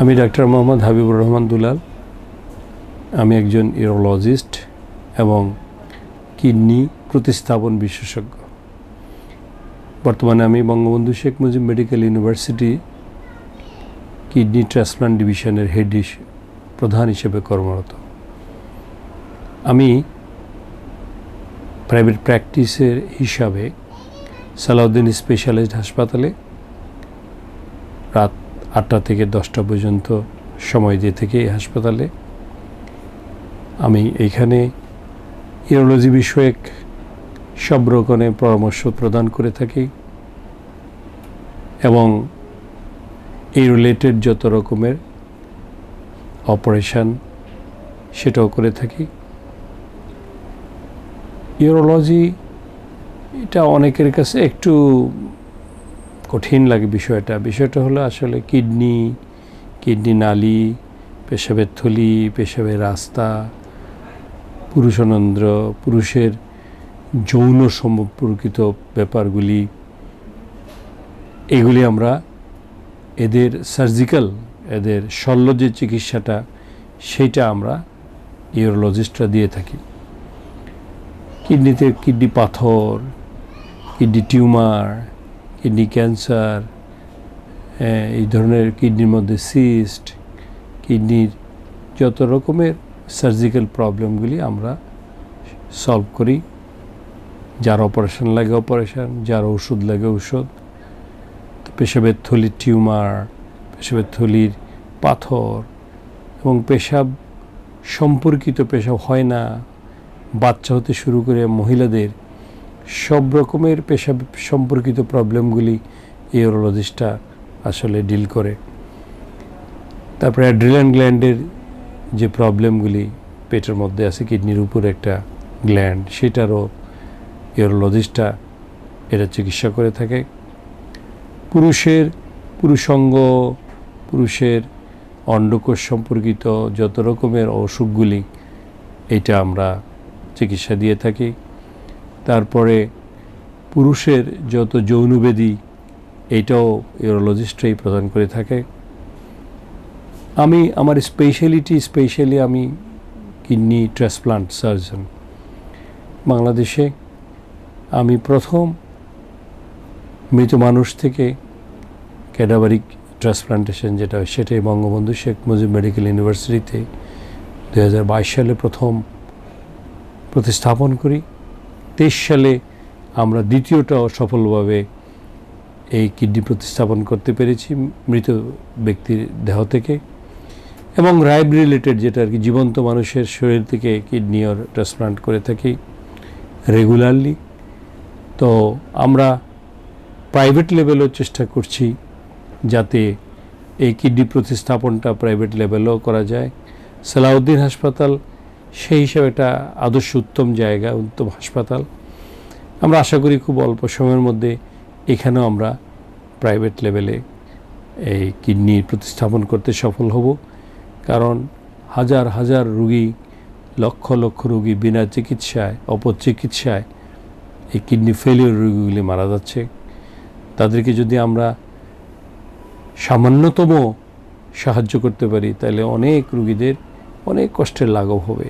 আমি ডাক্তার মোহাম্মদ হাবিবুর রহমান দুলাল। আমি একজন ইউরোলজিস্ট এবং কিডনি প্রতিস্থাপন বিশেষজ্ঞ। বর্তমানে আমি Bangabandhu Sheikh Mujib medical university kidney transplant ডিভিশনের হেড প্রধান হিসেবে কর্মরত। আমি প্রাইভেট প্র্যাকটিসের হিসাবে সালাউদ্দিন স্পেশালিস্ট হাসপাতালে রাত আটটা থেকে দশটা পর্যন্ত সময় দিয়ে থেকে এই হাসপাতালে। আমি এইখানে ইউরোলজি বিষয়ক সব রকমের পরামর্শ প্রদান করে থাকি এবং এই রিলেটেড যত রকমের অপারেশন সেটাও করে থাকি। ইউরোলজি এটা অনেকের কাছে একটু কঠিন লাগে বিষয়টা। বিষয়টা হলো আসলে কিডনি কিডনি নালী, পেশাবের থলি, পেশাবের রাস্তা পুরুষনন্দ্র পুরুষের যৌন সম্পর্কিত ব্যাপারগুলি। এগুলি আমরা এদের সার্জিক্যাল এদের শল্য যে চিকিৎসাটা, সেইটা আমরা ইউরোলজিস্টরা দিয়ে থাকি। কিডনিতে কিডনি পাথর, কিডনি টিউমার কিডনি ক্যান্সার এই ধরনের কিডনির মধ্যে সিস্ট কিডনির যত রকমের সার্জিক্যাল প্রবলেমগুলি আমরা সলভ করি। যার অপারেশন লাগে অপারেশন যার ওষুধ লাগে ওষুধ, পেশাবের থলির টিউমার পেশাবের থলির পাথর এবং পেশাব সম্পর্কিত পেশাব হয় না। বাচ্চা হতে শুরু করে মহিলাদের সব রকমের পেশা সম্পর্কিত প্রবলেমগুলি ইউরোলজিস্টটা আসলে ডিল করে। তারপরে অ্যাড্রিনাল গ্ল্যান্ডের যে প্রবলেমগুলি পেটের মধ্যে আছে কিডনির উপর একটা গ্ল্যান্ড সেটারও ইউরোলজিস্টটা এটা চিকিৎসা করে থাকে। পুরুষের, পুরুষঙ্গ, পুরুষের অন্ডকোষ সম্পর্কিত যত রকমের অসুখগুলি এটা আমরা চিকিৎসা দিয়ে থাকি। তারপরে পুরুষের যত যৌনবেদী, এটাও ইউরোলজিস্টরাই প্রদান করে থাকে। আমি, আমার স্পেশালিটি স্পেশালি আমি কিডনি ট্রান্সপ্লান্ট সার্জন বাংলাদেশে। আমি প্রথম মৃত মানুষ থেকে ক্যাডাবারিক ট্রান্সপ্লান্টেশন যেটা হয়, সেটাই বঙ্গবন্ধু শেখ মুজিব মেডিকেল ইউনিভার্সিটিতে দু হাজার বাইশ সালে প্রথম প্রতিস্থাপন করি। সালে আমরা দ্বিতীয়টাও সফলভাবে এই কিডনি প্রতিস্থাপন করতে পেরেছি মৃত ব্যক্তির দেহ থেকে এবং রাইব রিলেটেড যেটা আর কি জীবন্ত মানুষের শরীর থেকে কিডনি ওর ট্রান্সপ্লান্ট করে থাকি রেগুলারলি। তো আমরা প্রাইভেট লেভেলেও চেষ্টা করছি যাতে এই কিডনি প্রতিস্থাপনটা প্রাইভেট লেভেলেও করা যায়। সালাউদ্দিন হাসপাতাল সেই হিসাবে একটা আদর্শ উত্তম জায়গা, উত্তম হাসপাতাল। আমরা আশা করি খুব অল্প সময়ের মধ্যে এখানেও আমরা প্রাইভেট লেভেলে এই কিডনি প্রতিস্থাপন করতে সফল হব। কারণ হাজার হাজার রুগী, লক্ষ লক্ষ রুগী বিনা চিকিৎসায়, অপচিকিৎসায় এই কিডনি ফেলিওর রোগীগুলি মারা যাচ্ছে। তাদেরকে যদি আমরা সামান্যতম সাহায্য করতে পারি, তাহলে অনেক রুগীদের অনেক কষ্টের লাঘব হবে।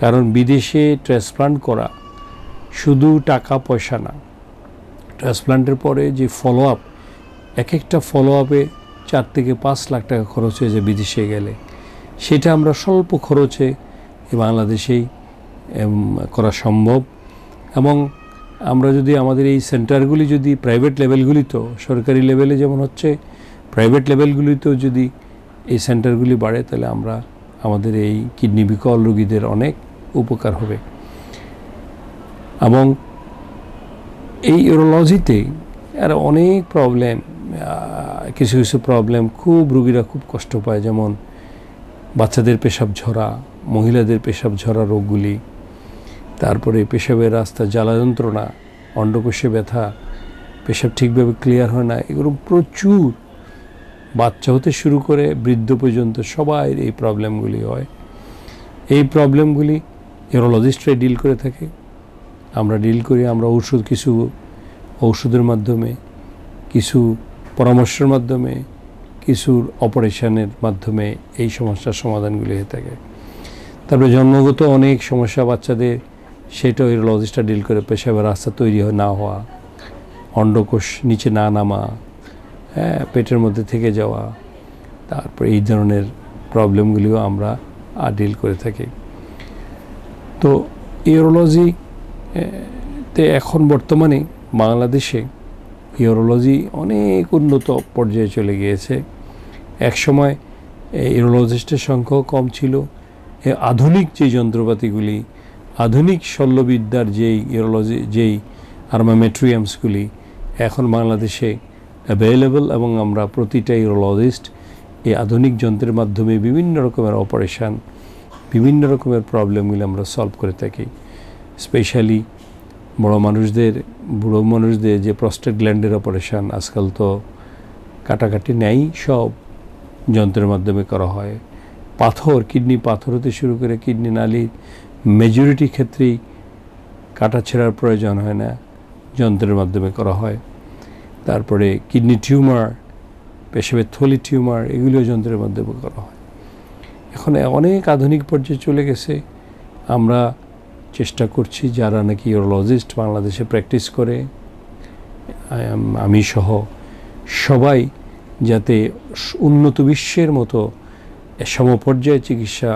কারণ বিদেশে ট্রান্সপ্লান্ট করা শুধু টাকা, পয়সা না। ট্রান্সপ্লান্টের পরে যে ফলো আপ এক একটা ফলো আপে চার থেকে পাঁচ লাখ টাকা খরচ হয়ে যায় বিদেশে গেলে। সেটা আমরা স্বল্প খরচে বাংলাদেশেই করা সম্ভব। এবং আমরা যদি আমাদের এই সেন্টারগুলি যদি প্রাইভেট লেভেলগুলিতেও সরকারি লেভেলে যেমন হচ্ছে প্রাইভেট লেভেলগুলিতেও যদি এই সেন্টারগুলি বাড়ে, তাহলে আমরা আমাদের এই কিডনি বিকল রোগীদের অনেক উপকার হবে। এবং এই ইউরোলজিতে আর অনেক প্রবলেম কিছু কিছু প্রবলেম খুব রুগীরা খুব কষ্ট পায়, যেমন বাচ্চাদের পেশাব ঝরা, মহিলাদের পেশাব ঝরা রোগগুলি, তারপরে পেশাবের রাস্তা, জ্বালা যন্ত্রণা, অন্ডকোষে ব্যথা, পেশাব ঠিকভাবে ক্লিয়ার হয় না, এগুলো প্রচুর বাচ্চা হতে শুরু করে বৃদ্ধ পর্যন্ত সবাই এই প্রবলেমগুলি হয়। এই প্রবলেমগুলি ইউরোলজিস্টরাই ডিল করে থাকে। আমরা ডিল করি, আমরা ওষুধ কিছু ঔষধের মাধ্যমে, কিছু পরামর্শের মাধ্যমে কিছুর অপারেশনের মাধ্যমে এই সমস্যার সমাধানগুলি হয়ে থাকে। তারপরে জন্মগত অনেক সমস্যা বাচ্চাদের সেটা ইউরোলজিস্টরা ডিল করে, পেশাবের রাস্তা তৈরি না হওয়া, অন্ডকোষ নিচে না নামা হ্যাঁ পেটের মধ্যে থেকে যাওয়া, তারপর এই ধরনের প্রবলেমগুলিও আমরা ডিল করে থাকি। তো ইউরোলজি তে এখন বর্তমানে বাংলাদেশে ইউরোলজি অনেক উন্নত পর্যায়ে চলে গিয়েছে। একসময় ইউরোলজিস্টের সংখ্যাও কম ছিল। আধুনিক যে যন্ত্রপাতিগুলি, আধুনিক শল্যবিদ্যার যেই ইউরোলজি, যেই আর্মামেট্রিয়ামসগুলি এখন বাংলাদেশে অ্যাভেলেবল এবং আমরা প্রতিটা ইউরোলজিস্ট এই আধুনিক যন্ত্রের মাধ্যমে বিভিন্ন রকমের অপারেশান বিভিন্ন রকমের প্রবলেমগুলি আমরা সলভ করে থাকি। স্পেশালি বড় মানুষদের, বুড়ো মানুষদের যে প্রস্টেট গ্ল্যান্ডের অপারেশান আজকাল তো কাটাকাটি নেই, সব যন্ত্রের মাধ্যমে করা হয়। পাথর কিডনি পাথর হতে শুরু করে কিডনি নালির মেজরিটি ক্ষেত্রেই কাটা ছেঁড়ার প্রয়োজন হয় না, যন্ত্রের মাধ্যমে করা হয়। তারপরে কিডনি টিউমার, পেশাবের থলি টিউমার এগুলিও যন্ত্রের মাধ্যমে করা হয়। এখন অনেক আধুনিক পর্যায়ে চলে গেছে। আমরা চেষ্টা করছি যারা নাকি ইউরোলজিস্ট বাংলাদেশে প্র্যাকটিস করে, আমি সহ সবাই যাতে উন্নত বিশ্বের মতো সমপর্যায়ে চিকিৎসা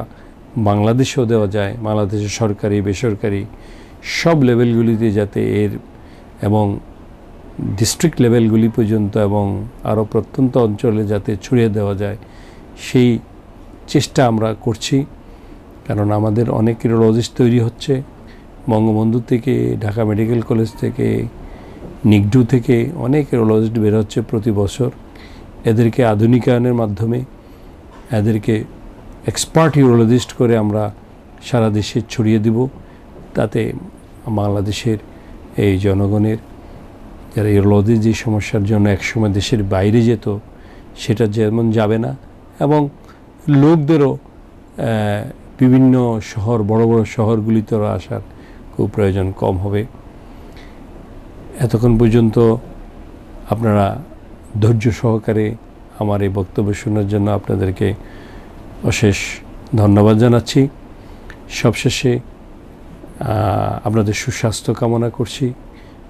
বাংলাদেশেও দেওয়া যায়, বাংলাদেশের সরকারি, বেসরকারি সব লেভেলগুলিতে যাতে এর এবং ডিস্ট্রিক্ট লেভেলগুলি পর্যন্ত এবং আরও প্রত্যন্ত অঞ্চলে যাতে ছড়িয়ে দেওয়া যায়, সেই চেষ্টা আমরা করছি। কারণ আমাদের অনেক ইউরোলজিস্ট তৈরি হচ্ছে। বঙ্গবন্ধু থেকে, ঢাকা মেডিকেল কলেজ থেকে, নিগডু থেকে অনেক ইউরোলজিস্ট বের হচ্ছে প্রতি বছর। এদেরকে আধুনিকায়নের মাধ্যমে, এদেরকে এক্সপার্ট ইউরোলজিস্ট করে আমরা সারা দেশে ছড়িয়ে দিব। তাতে বাংলাদেশের এই জনগণের যারা এই ইউরোলজির যে সমস্যার জন্য একসময় দেশের বাইরে যেত, সেটা যেমন যাবে না এবং লোকদেরও বিভিন্ন শহর, বড় বড় শহরগুলিতেও আসার খুব প্রয়োজন কম হবে। এতক্ষণ পর্যন্ত আপনারা ধৈর্য সহকারে আমার এই বক্তব্য শোনার জন্য আপনাদেরকে অশেষ ধন্যবাদ জানাচ্ছি। সবশেষে আপনাদের সুস্বাস্থ্য কামনা করছি।